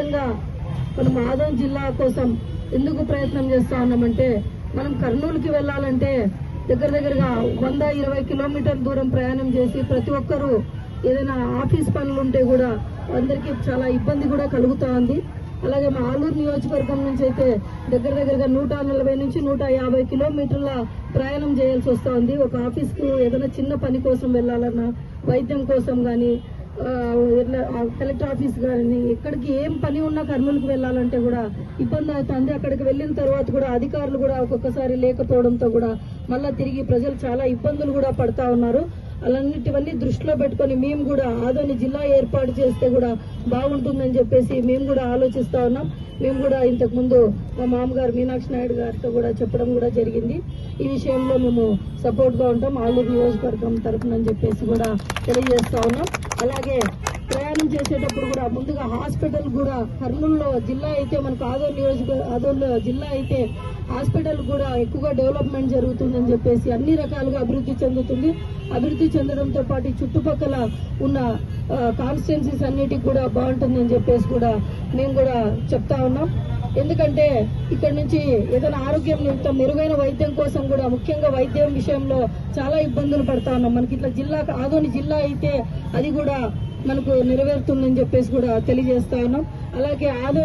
ముఖ్యంగా మనం ఆదోన్ జిల్లా కోసం ఎందుకు ప్రయత్నం చేస్తా ఉన్నామంటే మనం కర్నూలుకి వెళ్ళాలంటే దగ్గర దగ్గరగా వంద ఇరవై కిలోమీటర్ దూరం ప్రయాణం చేసి ప్రతి ఒక్కరూ ఏదైనా ఆఫీస్ పనులు ఉంటే కూడా అందరికీ చాలా ఇబ్బంది కూడా కలుగుతూ ఉంది. అలాగే మా ఆలూరు నియోజకవర్గం నుంచి అయితే దగ్గర దగ్గరగా నూట నలభై నుంచి నూట యాభై కిలోమీటర్ల ప్రయాణం చేయాల్సి వస్తూ ఉంది. ఒక ఆఫీస్కు ఏదైనా చిన్న పని కోసం వెళ్ళాలన్నా వైద్యం కోసం కానీ కలెక్టర్ ఆఫీస్ గారిని ఎక్కడికి ఏం పని ఉన్నా కర్నూలుకు వెళ్ళాలంటే కూడా ఇబ్బంది అవుతుంది. అక్కడికి వెళ్ళిన తర్వాత కూడా అధికారులు కూడా ఒక్కొక్కసారి లేకపోవడంతో కూడా మళ్ళా తిరిగి ప్రజలు చాలా ఇబ్బందులు కూడా పడతా ఉన్నారు. అలాంటివన్నీ దృష్టిలో పెట్టుకొని మేము కూడా ఆదోని జిల్లా ఏర్పాటు చేస్తే కూడా బాగుంటుందని చెప్పేసి మేము కూడా ఆలోచిస్తా ఉన్నాం. మేము కూడా ఇంతకుముందు మా మామగారు మీనాక్షి నాయుడు గారితో కూడా చెప్పడం కూడా జరిగింది. ఈ విషయంలో మేము సపోర్ట్గా ఉంటాం. ఆలూరు నియోజకవర్గం తరఫున అని చెప్పేసి కూడా తెలియజేస్తా ఉన్నాం. అలాగే వచ్చేటప్పుడు కూడా ముందుగా హాస్పిటల్ కూడా కర్నూలులో జిల్లా అయితే మనకు ఆదోన్ నియోజక ఆదోన్ జిల్లా అయితే హాస్పిటల్ కూడా ఎక్కువగా డెవలప్మెంట్ జరుగుతుందని చెప్పేసి అన్ని రకాలుగా అభివృద్ధి చెందుతుంది. అభివృద్ధి చెందడంతో పాటు చుట్టుపక్కల ఉన్న కాన్స్టిట్యున్సీస్ అన్నిటికి కూడా బాగుంటుందని చెప్పేసి కూడా మేము కూడా చెప్తా ఉన్నాం. ఎందుకంటే ఇక్కడ నుంచి ఏదైనా ఆరోగ్యం నిమిత్తం మెరుగైన వైద్యం కోసం కూడా ముఖ్యంగా వైద్యం విషయంలో చాలా ఇబ్బందులు పడతా ఉన్నాం. మనకి ఇట్లా జిల్లా ఆదోని జిల్లా అయితే అది కూడా మనకు నెరవేరుతుందని చెప్పేసి కూడా తెలియజేస్తా ఉన్నాం. అలాగే ఆదో